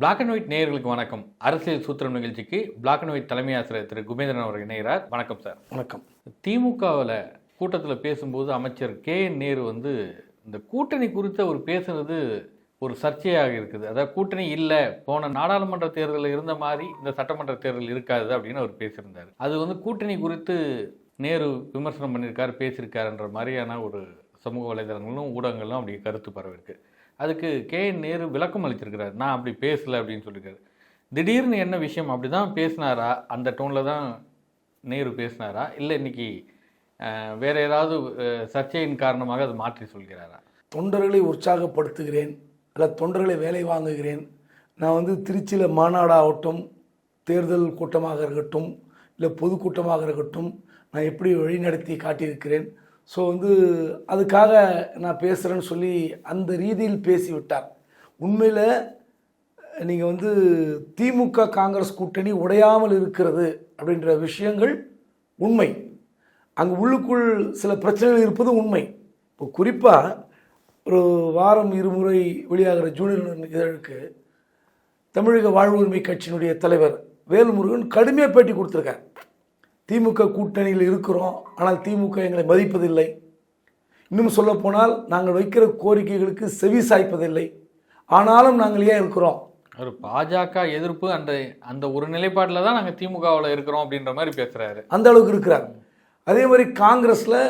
Black and white நேயர்களுக்கு வணக்கம். அரசியல் சூத்திரம் நிகழ்ச்சிக்கு பிளாக் அண்ட் ஒயிட் தலைமை ஆசிரியர் திரு. குபேந்திரன் அவர் இணைகிறார். வணக்கம் சார். வணக்கம். திமுகவில் கூட்டத்தில் பேசும்போது அமைச்சர் கே. என். நேரு வந்து இந்த கூட்டணி குறித்த ஒரு பேசுனது ஒரு சர்ச்சையாக இருக்குது. அதாவது கூட்டணி இல்லை போன நாடாளுமன்ற தேர்தலில் இருந்த மாதிரி இந்த சட்டமன்ற தேர்தல் இருக்காது அப்படின்னு அவர் பேசியிருந்தார். அது வந்து கூட்டணி குறித்து நேரு விமர்சனம் பண்ணியிருக்காரு பேசியிருக்காருன்ற மாதிரியான ஒரு சமூக வலைதளங்களும் ஊடகங்களும் அப்படி கருத்து பரவிருக்கு அதுக்கு கே. என். நேரு விளக்கம் அளிச்சிருக்கிறார் நான் அப்படி பேசலை அப்படின்னு சொல்லியிருக்காரு. திடீர்னு என்ன விஷயம்? அப்படி தான் பேசினாரா? அந்த டோனில் தான் நேரு பேசினாரா? இல்லை இன்னைக்கு வேறு ஏதாவது சர்ச்சையின் காரணமாக அது மாற்றி சொல்கிறாரா? தொண்டர்களை உற்சாகப்படுத்துகிறேன். அல்ல தொண்டர்களை வேலை வாங்குகிறேன். நான் வந்து திருச்சியில் மாநாடாகட்டும் தேர்தல் கூட்டமாக இருக்கட்டும் இல்லை பொதுக்கூட்டமாக இருக்கட்டும் நான் எப்படி வழிநடத்தி காட்டியிருக்கிறேன்? ஸோ வந்து அதுக்காக நான் பேசுகிறேன்னு சொல்லி அந்த ரீதியில் பேசிவிட்டார். உண்மையில் நீங்கள் வந்து திமுக காங்கிரஸ் கூட்டணி உடையாமல் இருக்கிறது அப்படின்ற விஷயங்கள் உண்மை. அங்கே உள்ளுக்குள் சில பிரச்சனைகள் இருப்பது உண்மை. இப்போ குறிப்பாக ஒரு வாரம் இருமுறை வெளியாகிற ஜூனியர் இதழுக்கு தமிழக வாழ்வுரிமை கட்சியினுடைய தலைவர் வேல்முருகன் கடுமையாக பேட்டி கொடுத்துருக்கார். திமுக கூட்டணியில் இருக்கிறோம் ஆனால் திமுக எங்களை மதிப்பதில்லை. இன்னும் சொல்லப்போனால் நாங்கள் வைக்கிற கோரிக்கைகளுக்கு செவி சாய்ப்பதில்லை. ஆனாலும் நாங்கள் ஏன் இருக்கிறோம்? ஒரு பாஜக எதிர்ப்பு அந்த அந்த ஒரு நிலைப்பாட்டில் தான் நாங்கள் திமுகவில் இருக்கிறோம் அப்படின்ற மாதிரி பேசுகிறாரு அந்த அளவுக்கு இருக்கிறார். அதே மாதிரி காங்கிரஸில்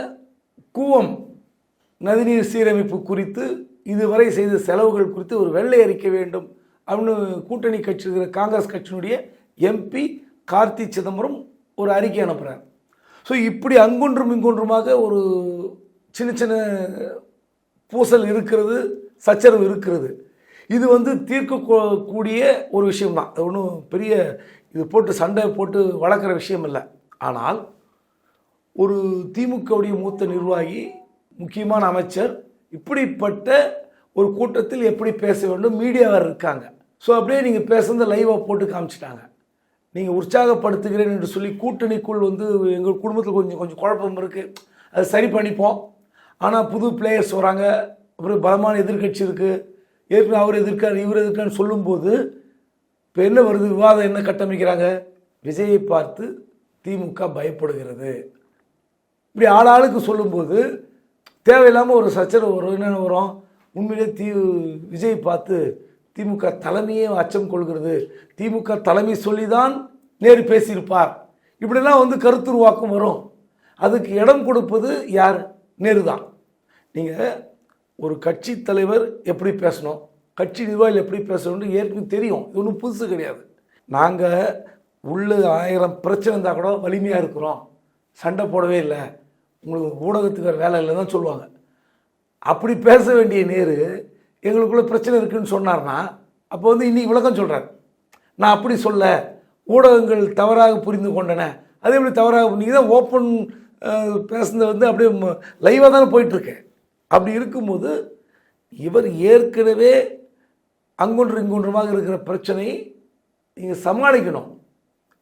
கூவம் நதிநீர் சீரமைப்பு குறித்து இதுவரை செய்த செலவுகள் குறித்து ஒரு வெள்ளை அறிக்கை வேண்டும் அப்படின்னு கூட்டணி கட்சி இருக்கிற காங்கிரஸ் கட்சியினுடைய எம்பி கார்த்தி சிதம்பரம் ஒரு அறிக்கை அனுப்புகிறார் ஸோ இப்படி அங்கொன்றும் இங்கொன்றுமாக ஒரு சின்ன சின்ன பூசல் இருக்கிறது சச்சரவு இருக்கிறது. இது வந்து தீர்க்கக்கூடிய ஒரு விஷயம்தான். அது ஒன்றும் பெரிய இது போட்டு சண்டை போட்டு வளர்க்குற விஷயம் இல்லை. ஆனால் ஒரு திமுகவுடைய மூத்த நிர்வாகி முக்கியமான அமைச்சர் இப்படிப்பட்ட ஒரு கூட்டத்தில் எப்படி பேச வேண்டும்? மீடியாவார் இருக்காங்க. ஸோ அப்படியே நீங்கள் பேசுகிறத லைவாக போட்டு காமிச்சிட்டாங்க. நீங்கள் உற்சாகப்படுத்துகிறேன் என்று சொல்லி கூட்டணிக்குள் வந்து எங்கள் குடும்பத்தில் கொஞ்சம் கொஞ்சம் குழப்பம் இருக்குது அது சரி பண்ணிப்போம். ஆனால் புது பிளேயர்ஸ் வராங்க. அப்புறம் பலமான எதிர்க்கட்சி இருக்குது ஏற்கனவே அவர் எதிர்க்கார் இவர் எதிர்க்கான்னு சொல்லும்போது இப்போ என்ன வருது? விவாதம் என்ன கட்டமைக்கிறாங்க? விஜயை பார்த்து திமுக பயப்படுகிறது. இப்படி ஆளாளுக்கு சொல்லும்போது தேவையில்லாமல் ஒரு சச்சரவு வரும். என்னென்ன வரும்? உண்மையிலே தீ விஜய் பார்த்து திமுக தலைமையே அச்சம் கொள்கிறது. திமுக தலைமை சொல்லி தான் நேரு பேசியிருப்பார். இப்படிலாம் வந்து கருத்துருவாக்கம் வரும். அதுக்கு இடம் கொடுப்பது யார்? நேரு தான். நீங்கள் ஒரு கட்சி தலைவர் எப்படி பேசணும்? கட்சி நிர்வாகிகள் எப்படி பேசணும்னு ஏற்கனவே தெரியும். இது ஒன்றும் புதுசு கிடையாது. நாங்கள் உள்ள ஆயிரம் பிரச்சனை இருந்தால் கூட வலிமையாக இருக்கிறோம். சண்டை போடவே இல்லை. உங்களுக்கு ஊடகத்துக்கு வேறு வேலை இல்லை தான் சொல்லுவாங்க. அப்படி பேச வேண்டிய நேரு எங்களுக்குள்ளே பிரச்சனை இருக்குதுன்னு சொன்னார்னா அப்போ வந்து இன்றைக்கி விளக்கம் சொல்கிறார் நான் அப்படி சொல்ல ஊடகங்கள் தவறாக புரிந்து கொண்டன. அதே எப்படி தவறாக நீங்கள் தான் ஓப்பன் பேசுனது வந்து அப்படியே லைவாக தானே போயிட்டுருக்கு. அப்படி இருக்கும்போது இவர் ஏற்கனவே அங்கொன்று இங்கொன்றுமாக இருக்கிற பிரச்சனையை நீங்கள் சமாளிக்கணும்.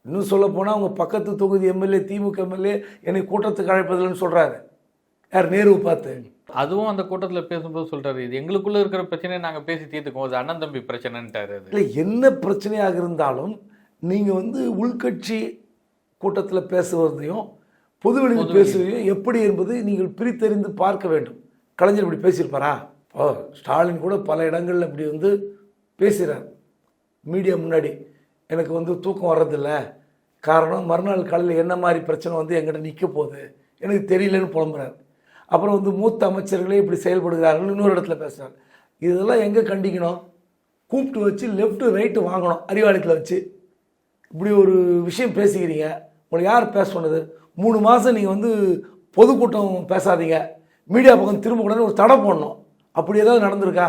இன்னும் சொல்லப்போனால் அவங்க பக்கத்து தொகுதி எம்எல்ஏ திமுக எம்எல்ஏ என்னை கூட்டத்துக்கு அழைப்பதில்லைன்னு சொல்கிறாரு யார் நேரு பார்த்து? அதுவும் அந்த கூட்டத்தில் பேசும்போது சொல்றாரு இது எங்களுக்குள்ள இருக்கிற பிரச்சனையை நாங்கள் பேசி தீர்த்துக்குவோம். அது அண்ணன் தம்பி பிரச்சனைன்ட்டாரு. அது. இல்லை என்ன பிரச்சனையாக இருந்தாலும் நீங்கள் வந்து உள்கட்சி கூட்டத்தில் பேசுவதையும் பொதுவெளியில் பேசுவதையும் எப்படி என்பது நீங்கள் பிரித்தறிந்து பார்க்க வேண்டும். கலைஞர் இப்படி பேசியிருப்பாரா? ஓ ஸ்டாலின் கூட பல இடங்களில் இப்படி வந்து பேசுகிறார் மீடியா முன்னாடி எனக்கு வந்து தூக்கம் வர்றதில்ல. காரணம் மறுநாள் காலையில் என்ன மாதிரி பிரச்சனை வந்து எங்கிட்ட நிற்க போகுது? எனக்கு தெரியலன்னு புலம்புறார். அப்புறம் வந்து மூத்த அமைச்சர்களே இப்படி செயல்படுகிறார்கள். இன்னொரு இடத்துல பேசுகிறார் இதெல்லாம் எங்கே கண்டிக்கணும்? கூப்பிட்டு வச்சு லெஃப்ட்டு ரைட்டு வாங்கணும். அறிவாலயத்தில் வச்சு. இப்படி ஒரு விஷயம் பேசிக்கிறீங்க. உங்களை யார் பேச சொன்னது? மூணு மாதம் நீங்கள் வந்து பொதுக்கூட்டம் பேசாதீங்க. மீடியா பக்கம் திரும்ப கூடாதுன்னு ஒரு தடை போடணும். அப்படி ஏதாவது நடந்திருக்கா?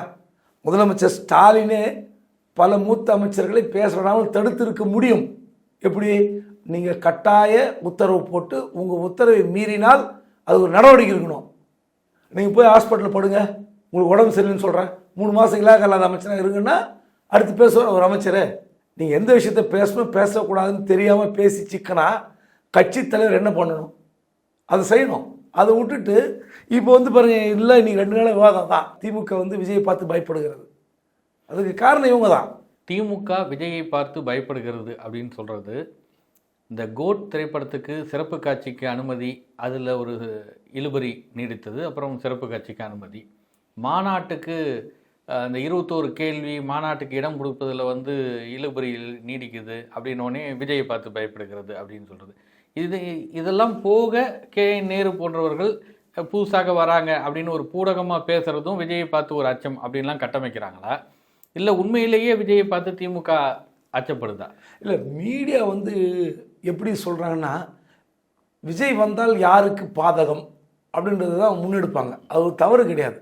முதலமைச்சர் ஸ்டாலினே பல மூத்த அமைச்சர்களை பேச விடாமல் தடுத்திருக்க முடியும். எப்படி? நீங்கள் கட்டாய உத்தரவு போட்டு உங்கள் உத்தரவை மீறினால் அது ஒரு நடவடிக்கை இருக்கணும் நீங்கள் போய் ஹாஸ்பிட்டலில் படுங்க. உங்களுக்கு உடம்பு சரியில்லைன்னு சொல்கிறேன் மூணு மாதம் இல்லாத அமைச்சராக இருங்கன்னா அடுத்து பேசுவார் ஒரு அமைச்சர். நீங்கள் எந்த விஷயத்த பேசணும் பேசக்கூடாதுன்னு தெரியாமல் பேசி சிக்கனா கட்சி தலைவர் என்ன பண்ணணும்? அதை செய்யணும். அதை விட்டுட்டு இப்போ வந்து பாருங்க இல்லை இன்னைக்கு ரெண்டு நாள் விவாதம் தான். திமுக வந்து விஜயை பார்த்து பயப்படுகிறது. அதுக்கு காரணம் இவங்க தான். திமுக விஜயை பார்த்து பயப்படுகிறது அப்படின்னு சொல்கிறது இந்த கோட் திரைப்படத்துக்கு சிறப்பு காட்சிக்கு அனுமதி அதில் ஒரு இழுபறி நீடித்தது அப்புறம் சிறப்பு காட்சிக்கு அனுமதி. மாநாட்டுக்கு அந்த இருபத்தோரு கேள்வி மாநாட்டுக்கு இடம் கொடுப்பதில் வந்து இழுபறி நீடிக்குது அப்படின்னோடனே விஜயை பார்த்து பயப்படுகிறது அப்படின்னு சொல்கிறது இது இதெல்லாம் போக கே. நேரு போன்றவர்கள் புதுசாக வராங்க அப்படின்னு ஒரு பூடகமாக பேசுகிறதும் விஜயை பார்த்து ஒரு அச்சம் அப்படின்லாம் கட்டமைக்கிறாங்களா? இல்லை உண்மையிலேயே விஜயை பார்த்து திமுக அச்சப்படுதா? இல்லை மீடியா வந்து எப்படி சொல்கிறாங்கன்னா விஜய் வந்தால் யாருக்கு பாதகம்? அப்படின்றது தான் முன்னெடுப்பாங்க. அது தவறு கிடையாது.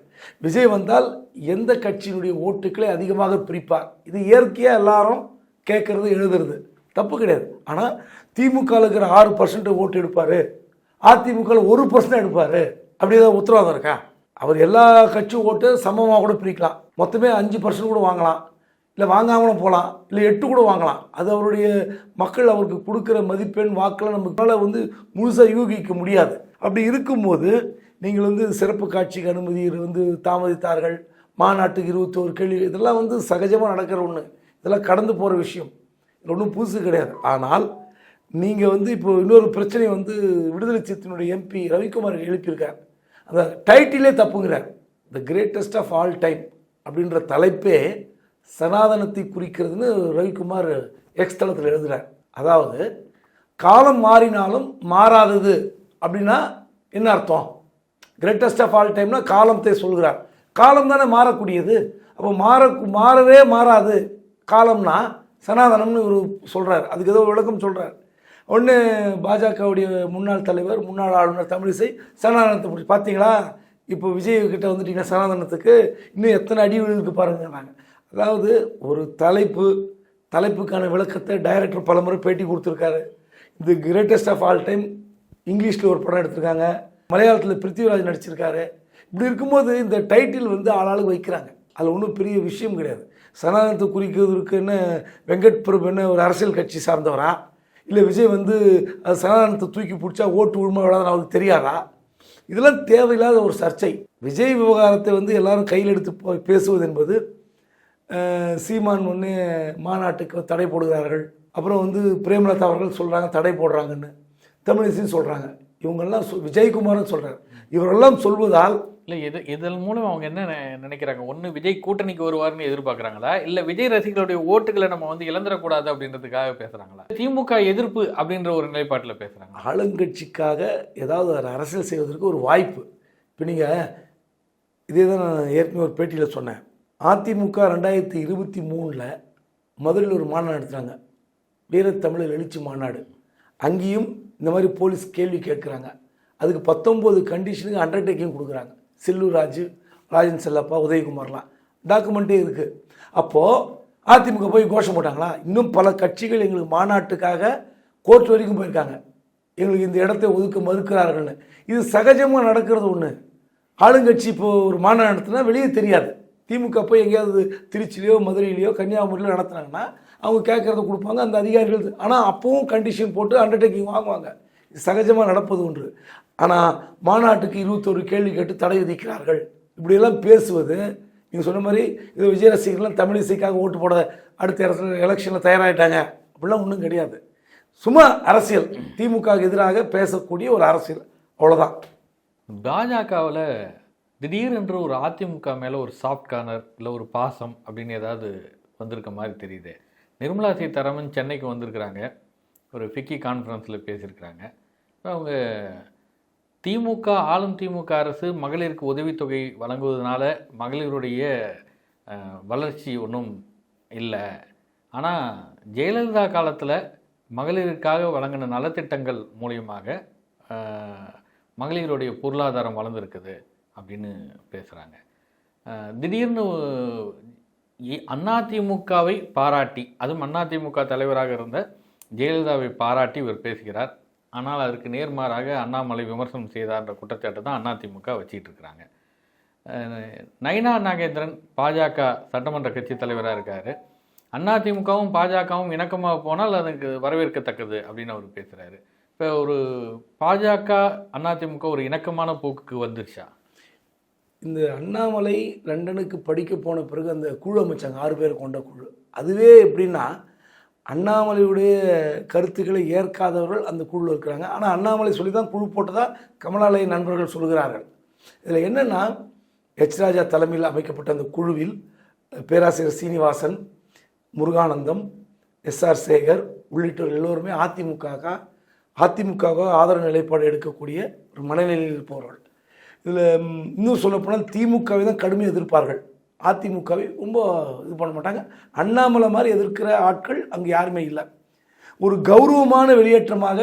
விஜய் வந்தால் எந்த கட்சியினுடைய ஓட்டுக்களை அதிகமாக பிரிப்பார். இது இயற்கையாக எல்லாரும் கேட்குறது எழுதுறது. தப்பு கிடையாது. ஆனால் திமுக இருக்கிற ஆறு பர்சன்ட் ஓட்டு எடுப்பார். அதிமுக ஒரு பர்சன்ட் எடுப்பார். அப்படி ஏதாவது உத்தரவாதம் இருக்கா? அவர் எல்லா கட்சி ஓட்டு சமமாக கூட பிரிக்கலாம். மொத்தமே அஞ்சு பர்சன்ட் கூட வாங்கலாம். இல்லை வாங்காமலும் போகலாம் இல்லை எட்டு கூட வாங்கலாம். அது அவருடைய மக்கள் அவருக்கு கொடுக்குற மதிப்பெண் வாக்கில் நம்மளால் வந்து முழுசாக யூகிக்க முடியாது. அப்படி இருக்கும்போது நீங்கள் வந்து சிறப்பு காட்சிக்கு அனுமதி வந்து தாமதித்தார்கள். மாநாட்டுக்கு இருபத்தோரு கேள்வி இதெல்லாம் வந்து சகஜமாக நடக்கிற ஒன்று இதெல்லாம் கடந்து போகிற விஷயம். இது ஒன்றும் புதுசு கிடையாது. ஆனால் நீங்கள் வந்து இப்போ இன்னொரு பிரச்சனை வந்து விடுதலை சிறுத்தையினுடைய எம்பி ரவிக்குமார் எழுப்பியிருக்கார். அந்த டைட்டிலே தப்புங்கிறார். The greatest of all time அப்படின்ற தலைப்பே சனாதனத்தை குறிக்கிறதுன்னு ரவிக்குமார் எக்ஸ்தலத்தில் எழுதுகிறார் அதாவது காலம் மாறினாலும் மாறாதது அப்படின்னா என்ன அர்த்தம்? கிரேட்டஸ்ட் ஆஃப் ஆல் டைம்னா காலத்தை சொல்கிறார். காலம் தானே மாறக்கூடியது. அப்போ மாற மாறவே மாறாது. காலம்னா சனாதனம்னு ஒரு சொல்கிறார் அதுக்கு ஏதோ விளக்கம் சொல்கிறார் ஒன்று பாஜகவுடைய முன்னாள் தலைவர் முன்னாள் ஆளுநர் தமிழிசை சனாதனத்தை பிடிச்சி பார்த்தீங்களா இப்போ விஜய் கிட்ட வந்துட்டீங்கன்னா சனாதனத்துக்கு. இன்னும் எத்தனை அடி விழுக்கு நாங்கள் அதாவது ஒரு தலைப்பு தலைப்புக்கான விளக்கத்தை டைரக்டர் பலமுறை பேட்டி கொடுத்துருக்காரு. இது கிரேட்டஸ்ட் ஆஃப் ஆல் டைம் இங்கிலீஷில் ஒரு படம் எடுத்திருக்காங்க. மலையாளத்தில் பிருத்திவிராஜ் நடிச்சிருக்காரு. இப்படி இருக்கும்போது இந்த டைட்டில் வந்து ஆளாளுக்கு வைக்கிறாங்க. அதில் ஒன்றும் பெரிய விஷயம் கிடையாது. சனாதனத்தை குறிக்கிறதுக்குன்னு வெங்கட் பிரபுன்னு ஒரு அரசியல் கட்சி சார்ந்தவரா? இல்லை விஜய் வந்து அது சனாதனத்தை தூக்கி பிடிச்சா ஓட்டு உண்மை விடாதுன்னு அவருக்கு தெரியாதா? இதெல்லாம் தேவையில்லாத ஒரு சர்ச்சை. விஜய் விவகாரத்தை வந்து எல்லாரும் கையில் எடுத்து போ- பேசுவது என்பது சீமான் ஒன்று மாநாட்டுக்கு தடை போடுகிறார்கள். அப்புறம் வந்து பிரேமலதா அவர்கள் சொல்கிறாங்க தடை போடுறாங்கன்னு. தமிழிசையும் சொல்கிறாங்க இவங்கெல்லாம் சொ- விஜயகுமாரும் சொல்கிறார் இவரெல்லாம் சொல்வதால் இல்லை இது இதன் மூலம் அவங்க என்ன நினைக்கிறாங்க? ஒன்று விஜய் கூட்டணிக்கு வருவார்னு எதிர்பார்க்குறாங்களா? இல்லை விஜய் ரசிகர்களுடைய ஓட்டுகளை நம்ம வந்து இழந்துடக்கூடாது அப்படின்றதுக்காக பேசுகிறாங்களா திமுக எதிர்ப்பு அப்படின்ற ஒரு நிலைப்பாட்டில் பேசுகிறாங்க ஆளுங்கட்சிக்காக ஏதாவது ஒரு அரசியல் செய்வதற்கு ஒரு வாய்ப்பு. இப்போ நீங்கள் இதே தான் நான் ஏற்கனவே ஒரு பேட்டியில் சொன்னேன். அதிமுக ரெண்டாயிரத்தி இருபத்தி மூணில் மதுரையில் ஒரு மாநாடு நடத்துகிறாங்க வீரத்தமிழர் எழுச்சி மாநாடு. அங்கேயும் இந்த மாதிரி போலீஸ் கேள்வி கேட்குறாங்க. அதுக்கு பத்தொம்போது கண்டிஷனுக்கு அண்டர்டேக்கிங் கொடுக்குறாங்க. செல்லூர் ராஜு ராஜன் செல்லப்பா உதயகுமார்லாம். டாக்குமெண்ட்டே இருக்குது அப்போது அதிமுக போய் கோஷம் போட்டாங்களா? இன்னும் பல கட்சிகள் எங்களுக்கு மாநாட்டுக்காக கோர்ட் வரைக்கும் போயிருக்காங்க. எங்களுக்கு இந்த இடத்தை ஒதுக்க மறுக்கிறார்கள்னு. இது சகஜமாக நடக்கிறது ஒன்று ஆளுங்கட்சி இப்போ ஒரு மாநாடு நடத்தினா வெளியே தெரியாது. திமுக போய் எங்கேயாவது திருச்சிலையோ மதுரையிலையோ கன்னியாகுமரியிலோ நடத்துனாங்கன்னா அவங்க கேட்குறத கொடுப்பாங்க அந்த அதிகாரிகள் ஆனால் அப்பவும் கண்டிஷன் போட்டு அண்டர்டேக்கிங் வாங்குவாங்க. சகஜமாக நடப்பது ஒன்று. ஆனால் மாநாட்டுக்கு இருபத்தொரு கேள்வி கேட்டு தடை விதிக்கிறார்கள். இப்படியெல்லாம் பேசுவது நீங்கள் சொன்ன மாதிரி இது விஜய் ரசிகர்லாம் தமிழிசைக்காக ஓட்டு போட அடுத்த இடத்துல எலெக்ஷனில் தயாராகிட்டாங்க அப்படிலாம் ஒன்றும் கிடையாது. சும்மா அரசியல். திமுக எதிராக பேசக்கூடிய ஒரு அரசியல். அவ்வளோதான் பாஜகவில் திடீரென்று ஒரு அதிமுக மேலே ஒரு சாஃப்ட் கார்னர் இல்லை ஒரு பாசம் அப்படின்னு ஏதாவது வந்திருக்க மாதிரி தெரியுது. நிர்மலா சீதாராமன் சென்னைக்கு வந்திருக்கிறாங்க. ஒரு ஃபிக்கி கான்ஃபரன்ஸில் பேசியிருக்கிறாங்க. அவங்க திமுக ஆளும் திமுக அரசு மகளிருக்கு உதவித்தொகை வழங்குவதனால மகளிருடைய வளர்ச்சி ஒன்றும் இல்லை. ஆனால் ஜெயலலிதா காலத்தில் மகளிருக்காக வழங்கின நலத்திட்டங்கள் மூலியமாக மகளிருடைய பொருளாதாரம் வளர்ந்துருக்குது. அப்படின்னு பேசுகிறாங்க திடீர்னு அதிமுகவை பாராட்டி அதுவும் அதிமுக தலைவராக இருந்த ஜெயலலிதாவை பாராட்டி இவர் பேசுகிறார். ஆனால் அதற்கு நேர்மாறாக அண்ணாமலை விமர்சனம் செய்தார்ன்ற குற்றச்சாட்டு தான் அதிமுக வச்சிட்டு இருக்கிறாங்க. நயினா நாகேந்திரன் பாஜக சட்டமன்ற கட்சி தலைவராக இருக்கார். அதிமுகவும் பாஜகவும் இணக்கமாக போனால் அதுக்கு வரவேற்கத்தக்கது அப்படின்னு அவர் பேசுகிறாரு இப்போ ஒரு பாஜக அதிமுக ஒரு இணக்கமான போக்குக்கு வந்துருச்சா? இந்த அண்ணாமலை லண்டனுக்கு படிக்க போன பிறகு அந்த குழு அமைச்சாங்க ஆறு பேர் கொண்ட குழு. அதுவே எப்படின்னா அண்ணாமலையுடைய கருத்துக்களை ஏற்காதவர்கள் அந்த குழுவில் இருக்கிறாங்க. ஆனால் அண்ணாமலை சொல்லி தான் குழு போட்டதாக கமலாலய நண்பர்கள் சொல்கிறார்கள் இதில் என்னென்னா எச் ராஜா தலைமையில் அமைக்கப்பட்ட அந்த குழுவில் பேராசிரியர் சீனிவாசன் முருகானந்தம் எஸ்ஆர் சேகர் உள்ளிட்டோர் எல்லோருமே அதிமுக அதிமுகவாக ஆதரவு நிலைப்பாடு எடுக்கக்கூடிய ஒரு மனநிலையில் இருப்பவர்கள். இதில் இன்னும் சொல்லப்போனால் திமுகவை தான் கடுமையாக எதிர்ப்பார்கள். அதிமுகவை ரொம்ப இது பண்ண மாட்டாங்க. அண்ணாமலை மாதிரி எதிர்க்கிற ஆட்கள் அங்கே யாருமே இல்லை. ஒரு கௌரவமான வெளியேற்றமாக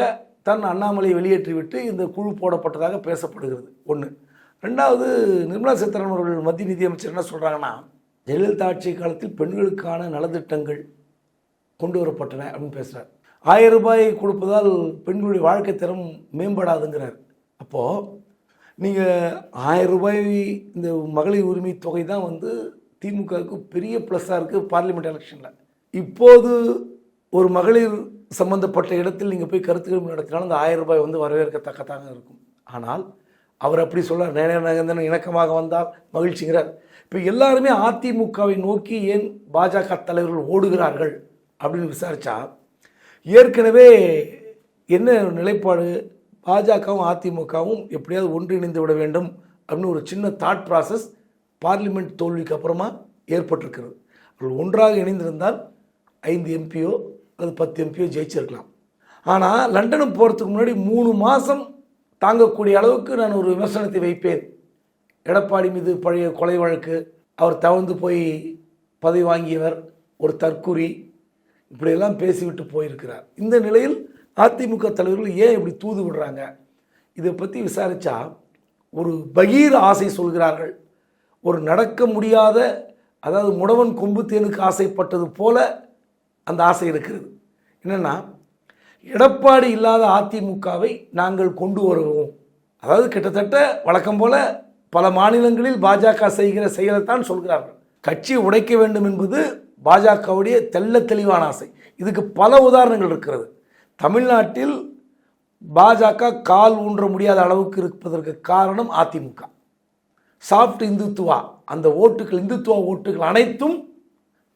தன் அண்ணாமலையை வெளியேற்றிவிட்டு இந்த குழு போடப்பட்டதாக பேசப்படுகிறது. ஒன்று ரெண்டாவது நிர்மலா சீதாராமன் அவர்கள் மத்திய நிதியமைச்சர் என்ன சொல்கிறாங்கன்னா ஜெயலலிதா ஆட்சி காலத்தில் பெண்களுக்கான நலத்திட்டங்கள் கொண்டு வரப்பட்டன அப்படின்னு பேசுகிறார் ஆயிரம் ரூபாய் கொடுப்பதால் பெண்களுடைய வாழ்க்கை தரம் மேம்படாதுங்கிறார். அப்போது நீங்கள் ஆயிரம் ரூபாய் இந்த மகளிர் உரிமை தொகை தான் வந்து திமுகவுக்கு பெரிய ப்ளஸ்ஸாக இருக்குது பார்லிமெண்ட் எலெக்ஷனில் இப்போது ஒரு மகளிர் சம்பந்தப்பட்ட இடத்தில் நீங்கள் போய் கருத்துக்கள் நடத்தினாலும் அந்த ஆயிரம் ரூபாய் வந்து வரவேற்கத்தக்கதாக இருக்கும். ஆனால் அவர் அப்படி சொல்ல நேர நகர்ந்தன் இணக்கமாக வந்தால் மகிழ்ச்சிங்கிறார் இப்போ எல்லாருமே அதிமுகவை நோக்கி ஏன் பாஜக தலைவர்கள் ஓடுகிறார்கள் அப்படின்னு விசாரித்தா ஏற்கனவே என்ன நிலைப்பாடு பாஜகவும் அதிமுகவும் எப்படியாவது ஒன்றிணைந்து விட வேண்டும் அப்படின்னு ஒரு சின்ன தாட் ப்ராசஸ் பார்லிமெண்ட் தோல்விக்கு அப்புறமா ஏற்பட்டிருக்கிறது. அவர்கள் ஒன்றாக இணைந்திருந்தால் ஐந்து எம்பியோ அல்லது பத்து எம்பியோ ஜெயிச்சிருக்கலாம். ஆனால் லண்டனுக்கு போகிறதுக்கு முன்னாடி மூணு மாதம் தாங்கக்கூடிய அளவுக்கு நான் ஒரு விமர்சனத்தை வைப்பேன். எடப்பாடி மீது பழைய கொலை வழக்கு அவர் தவழ்ந்து போய் பதவி வாங்கியவர் ஒரு தற்குறி இப்படியெல்லாம் பேசிவிட்டு போயிருக்கிறார். இந்த நிலையில் அதிமுக தலைவர்கள் ஏன் இப்படி தூது விடுறாங்க? இதை பற்றி விசாரித்தா ஒரு பகீர் ஆசை சொல்கிறார்கள். ஒரு நடக்க முடியாத அதாவது முடவன் கொம்பு தேனுக்கு ஆசைப்பட்டது போல அந்த ஆசை இருக்கிறது. என்னென்னா எடப்பாடி இல்லாத அதிமுகவை நாங்கள் கொண்டு வருவோம். அதாவது கிட்டத்தட்ட வழக்கம் போல பல மாநிலங்களில் பாஜக செய்கிற செயலைத்தான் சொல்கிறார்கள். கட்சியை உடைக்க வேண்டும் என்பது பாஜகவுடைய தெள்ள தெளிவான ஆசை. இதுக்கு பல உதாரணங்கள் இருக்கிறது. தமிழ்நாட்டில் பாஜக கால் ஊன்ற முடியாத அளவுக்கு இருப்பதற்கு காரணம் அதிமுக. சாஃப்ட் இந்துத்துவா. அந்த ஓட்டுகள் இந்துத்துவா ஓட்டுகள் அனைத்தும்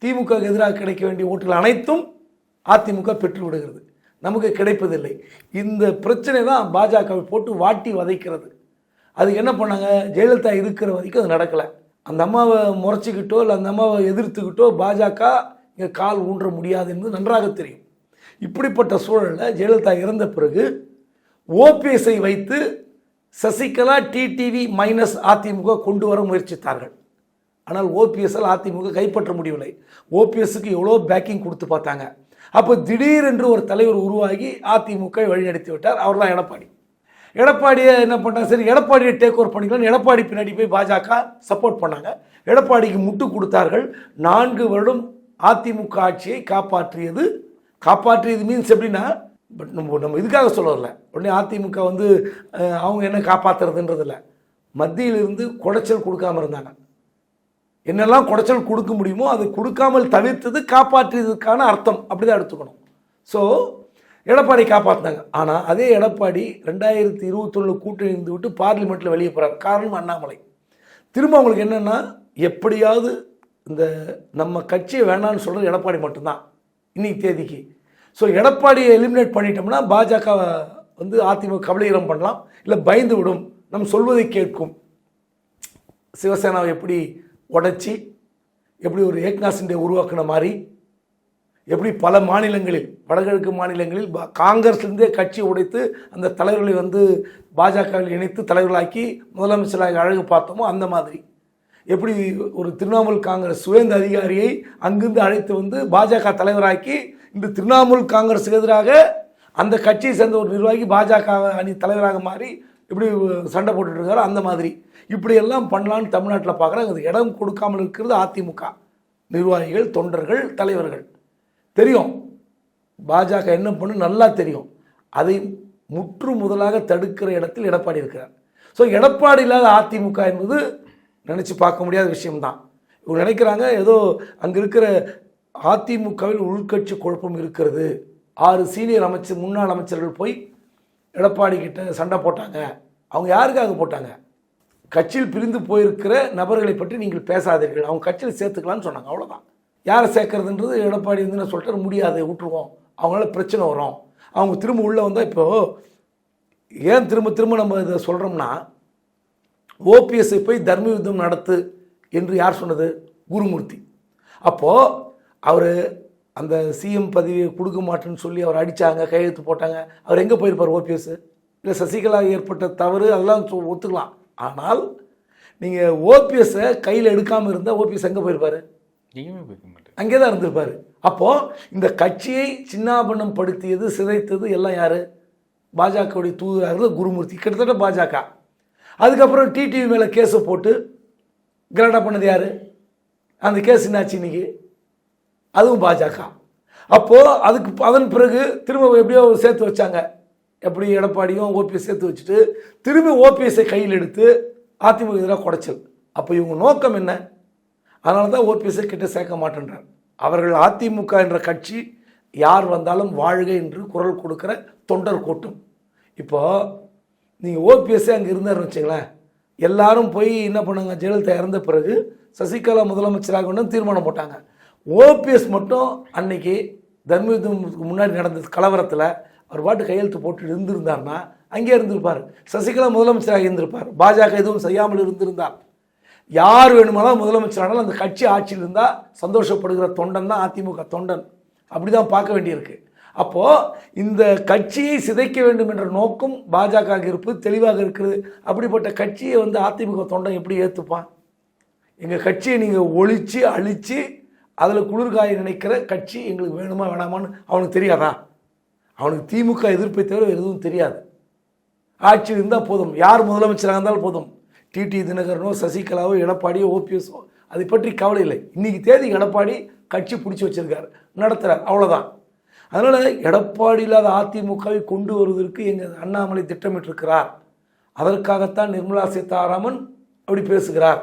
திமுக எதிராக கிடைக்க வேண்டிய ஓட்டுகள் அனைத்தும் அதிமுக பெற்று விடுகிறது நமக்கு கிடைப்பதில்லை. இந்த பிரச்சனை தான் பாஜகவை போட்டு வாட்டி வதைக்கிறது. அதுக்கு என்ன பண்ணாங்க? ஜெயலலிதா இருக்கிற வரைக்கும் அது நடக்கலை. அந்த அம்மாவை முறைச்சிக்கிட்டோ இல்லை அந்த அம்மாவை எதிர்த்துக்கிட்டோ பாஜக இங்கே கால் ஊன்ற முடியாது என்பது நன்றாக தெரியும். இப்படிப்பட்ட சூழலில் ஜெயலலிதா இறந்த பிறகு ஓபிஎஸ்ஐ வைத்து சசிகலா டிடிவி மைனஸ் அதிமுக கொண்டு வர முயற்சித்தார்கள். ஆனால் ஓபிஎஸ்எல் அதிமுக கைப்பற்ற முடியவில்லை. ஓபிஎஸ்க்கு எவ்வளோ பேக்கிங் கொடுத்து பார்த்தாங்க. அப்போ திடீரென்று ஒரு தலைவர் உருவாகி அதிமுக வழிநடத்தி விட்டார். அவர் தான் எடப்பாடி. எடப்பாடியை என்ன பண்ணாங்க சரி எடப்பாடியை டேக் ஓவர் பண்ணிக்கலாம் எடப்பாடி பின்னாடி போய் பாஜக சப்போர்ட் பண்ணாங்க. எடப்பாடிக்கு முட்டு கொடுத்தார்கள். நான்கு வருடம் அதிமுக ஆட்சியை காப்பாற்றியது காப்பாற்றியது மீன்ஸ் எப்படின்னா பட் நம்ம நம்ம இதுக்காக சொல்ல வரல உடனே அதிமுக வந்து அவங்க என்ன காப்பாற்றுறதுன்றது இல்லை மத்தியிலிருந்து குடைச்சல் கொடுக்காம இருந்தாங்க. என்னெல்லாம் குடைச்சல் கொடுக்க முடியுமோ அது கொடுக்காமல் தவிர்த்தது காப்பாற்றியதுக்கான அர்த்தம். அப்படிதான் எடுத்துக்கணும். ஸோ எடப்பாடி காப்பாற்றினாங்க ஆனால் அதே எடப்பாடி ரெண்டாயிரத்தி இருபத்தொன்னில் கூட்டணி இருந்து விட்டு பார்லிமெண்ட்டில் வெளியே போகிறார் காரணம் அண்ணாமலை. திரும்ப அவங்களுக்கு என்னென்னா எப்படியாவது இந்த நம்ம கட்சியை வேணான்னு சொல்கிறது எடப்பாடி மட்டும்தான். இன்னைக்கு தேதிக்கு. ஸோ எடப்பாடியை எலிமினேட் பண்ணிட்டோம்னா பாஜக வந்து அதிமுக கபலீகரம் பண்ணலாம் இல்லை பயந்து விடும். நம் சொல்வதை கேட்கும். சிவசேனாவை எப்படி உடைச்சி எப்படி ஒரு ஏக்நாத் சிண்டே உருவாக்குன மாதிரி எப்படி பல மாநிலங்களில் வடகிழக்கு மாநிலங்களில் காங்கிரஸ்லேருந்தே கட்சி உடைத்து அந்த தலைவர்களை வந்து பாஜகவில் இணைத்து தலைவர்களாக்கி முதலமைச்சராக அழகு பார்த்தோமோ அந்த மாதிரி. எப்படி ஒரு திரிணாமுல் காங்கிரஸ் சுயந்த அதிகாரியை அங்கிருந்து அழைத்து வந்து பாஜக தலைவராக்கி இன்று திரிணாமுல் காங்கிரஸுக்கு எதிராக அந்த கட்சியை சேர்ந்த ஒரு நிர்வாகி பாஜக அணி தலைவராக மாறி இப்படி சண்டை போட்டுட்டு அந்த மாதிரி. இப்படியெல்லாம் பண்ணலான்னு தமிழ்நாட்டில் பார்க்குறாங்க. அது இடம் கொடுக்காமல் இருக்கிறது அதிமுக. நிர்வாகிகள் தொண்டர்கள் தலைவர்கள். தெரியும். பாஜக என்ன பண்ணு நல்லா தெரியும். அதை முற்று முதலாக தடுக்கிற இடத்தில் எடப்பாடி இருக்கிறார். ஸோ எடப்பாடி இல்லாத அதிமுக என்பது நினச்சி பார்க்க முடியாத விஷயம்தான். இவங்க நினைக்கிறாங்க ஏதோ அங்கே இருக்கிற அதிமுகவில் உள்கட்சி குழப்பம் இருக்கிறது. ஆறு சீனியர் அமைச்சர் முன்னாள் அமைச்சர்கள் போய் எடப்பாடி கிட்ட சண்டை போட்டாங்க. அவங்க யாருக்காக போட்டாங்க? கட்சியில் பிரிந்து போயிருக்கிற நபர்களை பற்றி நீங்கள் பேசாதீர்கள். அவங்க கட்சியில் சேர்த்துக்கலான்னு சொன்னாங்க அவ்வளோதான் யாரை சேர்க்கறதுன்றது எடப்பாடி வந்து நான் சொல்லிட்டு முடியாது விட்டுருவோம். அவங்களால பிரச்சனை வரும். அவங்க திரும்ப உள்ளே வந்தால் இப்போது ஏன் திரும்ப திரும்ப நம்ம இதை சொல்கிறோம்னா ஓபிஎஸ்ஐ போய் தர்ம யுத்தம் நடத்து என்று யார் சொன்னது? குருமூர்த்தி. அப்போது அவர் அந்த சிஎம் பதவியை கொடுக்க மாட்டேன்னு சொல்லி அவர் அடித்தாங்க கையெழுத்து போட்டாங்க. அவர் எங்கே போயிருப்பார் ஓபிஎஸ்? இல்லை சசிகலா ஏற்பட்ட தவறு அதெல்லாம் ஒத்துக்கலாம். ஆனால் நீங்கள் ஓபிஎஸ்ஸை கையில் எடுக்காமல் இருந்தால் ஓபிஎஸ் எங்கே போயிருப்பார்? எங்கேயுமே போய்க்க மாட்டேன் அங்கே தான் இருந்திருப்பார். அப்போது இந்த கட்சியை சின்னாபண்ணம் படுத்தியது சிதைத்தது எல்லாம் யார்? பாஜகவுடைய தூதராக குருமூர்த்தி. கிட்டத்தட்ட பாஜக. அதுக்கப்புறம் டிடிவி மேலே கேஸை போட்டு கலாட்டா பண்ணது யார்? அந்த கேஸ் என்னாச்சு இன்னைக்கு? அதுவும் பாஜக. அப்போது அதுக்கு அதன் பிறகு திரும்ப எப்படியோ சேர்த்து வச்சாங்க. எப்படி எடப்பாடியும் ஓபிஎஸ் சேர்த்து வச்சுட்டு திரும்பி ஓபிஎஸ்ஸை கையில் எடுத்து அதிமுக எதிராக குடைச்சல். அப்போ இவங்க நோக்கம் என்ன? அதனால தான் ஓபிஎஸ்ஸை கிட்ட சேர்க்க மாட்டேன்றார். அவர்கள் அதிமுக என்ற கட்சி யார் வந்தாலும் வாழ்க என்று குரல் கொடுக்கிற தொண்டர் கூட்டம். இப்போது நீங்கள் ஓபிஎஸ்ஸே அங்கே இருந்தாருன்னு வச்சுங்களேன். எல்லாரும் போய் என்ன பண்ணாங்க? ஜெயலலிதா இறந்த பிறகு சசிகலா முதலமைச்சராக தீர்மானம் போட்டாங்க. ஓபிஎஸ் மட்டும் அன்னைக்கு தர்மயுத்தத்துக்கு முன்னாடி நடந்த கலவரத்தில் அவர் பாட்டு கையெழுத்து போட்டு இருந்திருந்தார்னா அங்கே இருந்திருப்பார். சசிகலா முதலமைச்சராக இருந்திருப்பார். பாஜக எதுவும் செய்யாமல் இருந்திருந்தார். யார் வேணுமானாலும் முதலமைச்சரானாலும் அந்த கட்சி ஆட்சியில் இருந்தால் சந்தோஷப்படுகிற தொண்டன் தான் அதிமுக தொண்டன். அப்படி தான் பார்க்க வேண்டியிருக்கு. அப்போது இந்த கட்சியை சிதைக்க வேண்டும் என்ற நோக்கம் பாஜக இருப்பது தெளிவாக இருக்கிறது. அப்படிப்பட்ட கட்சியை வந்து அதிமுக தொண்டன் எப்படி ஏற்றுப்பான் எங்கள் கட்சியை நீங்கள் ஒழித்து அழித்து அதில் குளிர்காய நினைக்கிற கட்சி எங்களுக்கு வேணுமா வேணாமான்னு அவனுக்கு தெரியாதா? அவனுக்கு திமுக எதிர்ப்பை தவிர எதுவும் தெரியாது. ஆட்சி இருந்தால் போதும். யார் முதலமைச்சராக இருந்தாலும் போதும். டிடி தினகரனோ சசிகலாவோ எடப்பாடியோ ஓபிஎஸோ அதை பற்றி கவலை இல்லை. இன்றைக்கி தேதி எடப்பாடி கட்சி பிடிச்சி வச்சிருக்காரு. நடத்துகிறார் அவ்வளோதான் அதனால் எடப்பாடி இல்லாத அதிமுகவை கொண்டு வருவதற்கு எங்கள் அண்ணாமலை திட்டமிட்டிருக்கிறார். அதற்காகத்தான் நிர்மலா சீதாராமன் அப்படி பேசுகிறார்.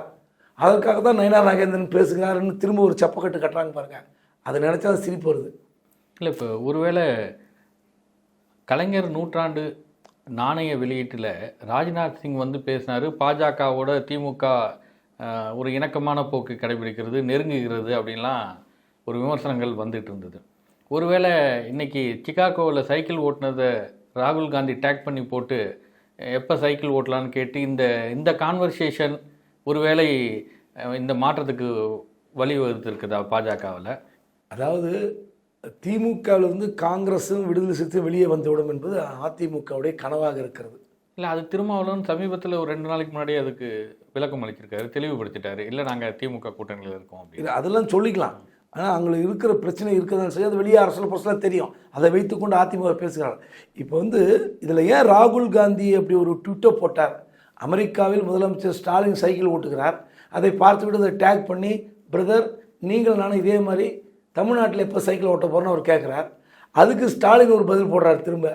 அதற்காக தான் நயனா நாகேந்திரன் பேசுகிறாருன்னு திரும்ப ஒரு சப்பக்கட்டு கட்டுறாங்க பாருங்க. அதை நினச்சா அது சிரிப்பு வருது. இல்லை இப்போ ஒருவேளை கலைஞர் நூற்றாண்டு நாணய வெளியீட்டில் ராஜ்நாத் சிங் வந்து பேசினார் பாஜகவோட திமுக ஒரு இணக்கமான போக்கு கடைபிடிக்கிறது நெருங்குகிறது அப்படின்லாம் ஒரு விமர்சனங்கள் வந்துட்டு இருந்தது. ஒருவேளை இன்னைக்கு சிகாகோவில் சைக்கிள் ஓட்டுனதை ராகுல் காந்தி டேக் பண்ணி போட்டு எப்போ சைக்கிள் ஓட்டலான்னு கேட்டு இந்த இந்த கான்வர்சேஷன் ஒருவேளை இந்த மாற்றத்துக்கு வழிவகுத்திருக்குதா பாஜகவில்? அதாவது திமுகவிலிருந்து காங்கிரஸும் விடுதலை சிறுத்தை வெளியே வந்துவிடும் என்பது அதிமுகவுடைய கனவாக இருக்கிறது. இல்லை அது திருமாவளவன் சமீபத்தில் ஒரு ரெண்டு நாளைக்கு முன்னாடி அதுக்கு விளக்கம் அளிச்சிருக்காரு தெளிவுபடுத்திட்டாரு. இல்லை நாங்கள் திமுக கூட்டணியில் இருக்கோம் அப்படின்னு. அதெல்லாம் சொல்லிக்கலாம். ஆனால் அவங்களுக்கு இருக்கிற பிரச்சனை இருக்குதுன்னு சொல்லி அது வெளியே அரசியல் பிரச்சனை தெரியும். அதை வைத்துக்கொண்டு அதிமுக பேசுகிறார் இப்போ வந்து இதில் ஏன் ராகுல் காந்தி அப்படி ஒரு ட்விட்டர் போட்டார்? அமெரிக்காவில் முதலமைச்சர் ஸ்டாலின் சைக்கிள் ஓட்டுகிறார். அதை பார்த்துவிட்டு அதை டேக் பண்ணி பிரதர் நீங்கள் நானும் இதே மாதிரி தமிழ்நாட்டில் எப்போ சைக்கிள் ஓட்ட போகிறோன்னு அவர் கேட்குறார் அதுக்கு ஸ்டாலின் ஒரு பதில் போடுறார் திரும்ப.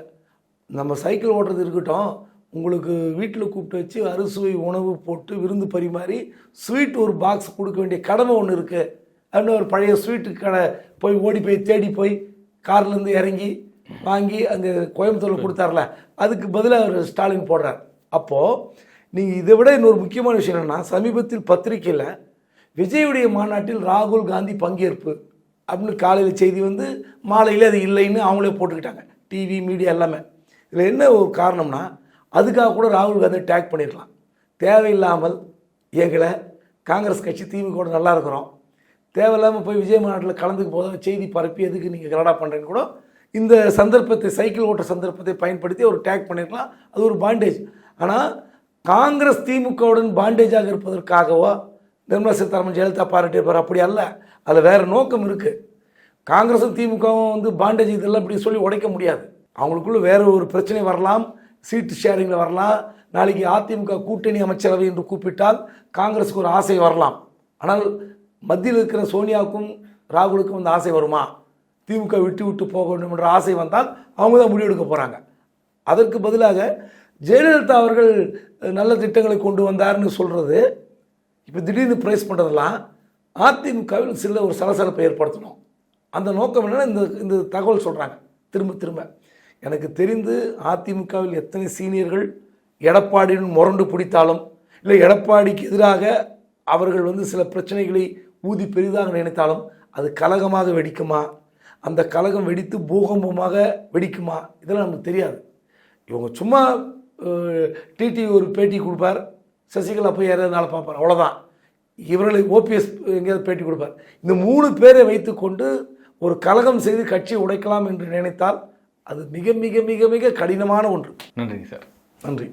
நம்ம சைக்கிள் ஓட்டுறது இருக்கட்டும். உங்களுக்கு வீட்டில் கூப்பிட்டு வச்சு அறுசுவை உணவு போட்டு விருந்து பரிமாறி ஸ்வீட் ஒரு பாக்ஸ் கொடுக்க வேண்டிய கடமை ஒன்று இருக்குது அப்படின்னு ஒரு பழைய ஸ்வீட்டு கடை போய் ஓடி போய் தேடி போய் கார்லேருந்து இறங்கி வாங்கி அங்கே கோயம்புத்தூரில் கொடுத்தார்ல அதுக்கு பதிலாக அவர் ஸ்டாலின் போடுறார். அப்போது நீங்கள் இதை விட இன்னொரு முக்கியமான விஷயம் என்னென்னா சமீபத்தில் பத்திரிக்கையில் விஜயுடைய மாநாட்டில் ராகுல் காந்தி பங்கேற்பு அப்படின்னு காலையில் செய்தி வந்து மாலையில் அது இல்லைன்னு அவங்களே போட்டுக்கிட்டாங்க. டிவி மீடியா எல்லாமே. இதில் என்ன ஒரு காரணம்னா அதுக்காக கூட ராகுல் காந்தி டேக் பண்ணிடலாம் தேவையில்லாமல் எங்களை காங்கிரஸ் கட்சி திமுக நல்லா இருக்கிறோம். தேவையில்லாமல் போய் விஜய் மாநாட்டில் கலந்துக்கு போதும் செய்தி பரப்பி எதுக்கு நீங்கள் கனடா பண்ணுறேன்னு கூட இந்த சந்தர்ப்பத்தை சைக்கிள் ஓட்டுற சந்தர்ப்பத்தை பயன்படுத்தி ஒரு டேக் பண்ணியிருக்கலாம் அது ஒரு பாண்டேஜ் ஆனால் காங்கிரஸ் திமுகவுடன் பாண்டேஜாக இருப்பதற்காகவோ நிர்மலா சீதாராமன் ஜெயலலிதா பாராட்டியிருப்பார். அப்படி அல்ல. அதில் வேறு நோக்கம் இருக்குது காங்கிரஸும் திமுகவும் வந்து பாண்டேஜ் இதெல்லாம் இப்படி சொல்லி உடைக்க முடியாது. அவங்களுக்குள்ள வேறு ஒரு பிரச்சனை வரலாம். சீட்டு ஷேரிங்கில் வரலாம். நாளைக்கு அதிமுக கூட்டணி அமைச்சரவை என்று கூப்பிட்டால் காங்கிரஸுக்கு ஒரு ஆசை வரலாம். ஆனால் மத்தியில் இருக்கிற சோனியாவுக்கும் ராகுலுக்கும் அந்த ஆசை வருமா? திமுக விட்டு விட்டு போக வேண்டும் என்ற ஆசை வந்தால் அவங்க தான் முடிவெடுக்க போகிறாங்க அதற்கு பதிலாக ஜெயலலிதா அவர்கள் நல்ல திட்டங்களை கொண்டு வந்தார்னு சொல்கிறது இப்போ திடீர்னு ப்ரைஸ் பண்ணுறதெல்லாம் அதிமுகவில் சில ஒரு சலசலப்பை ஏற்படுத்தணும். அந்த நோக்கம் என்னென்னா இந்த இந்த தகவல் சொல்கிறாங்க திரும்ப திரும்ப. எனக்கு தெரிந்து அதிமுகவில் எத்தனை சீனியர்கள் எடப்பாடியுடன் முரண்டு பிடித்தாலும் இல்லை எடப்பாடிக்கு எதிராக அவர்கள் வந்து சில பிரச்சனைகளை ஊதி பெரிதாக நினைத்தாலும் அது கலகமாக வெடிக்குமா? அந்த கலகம் வெடித்து பூகம்பமாக வெடிக்குமா? இதெல்லாம் நமக்கு தெரியாது. இவங்க சும்மா டிடி ஒரு பேட்டி கொடுப்பார். சசிகலா போய் யாராவது பார்ப்பார். அவ்வளோதான் இவர்களை ஓபிஎஸ் எங்கேயாவது பேட்டி கொடுப்பார். இந்த மூணு பேரை வைத்துக்கொண்டு ஒரு கலகம் செய்து கட்சியை உடைக்கலாம் என்று நினைத்தால் அது மிக மிக மிக மிக கடினமான ஒன்று. நன்றிங்க சார். நன்றி.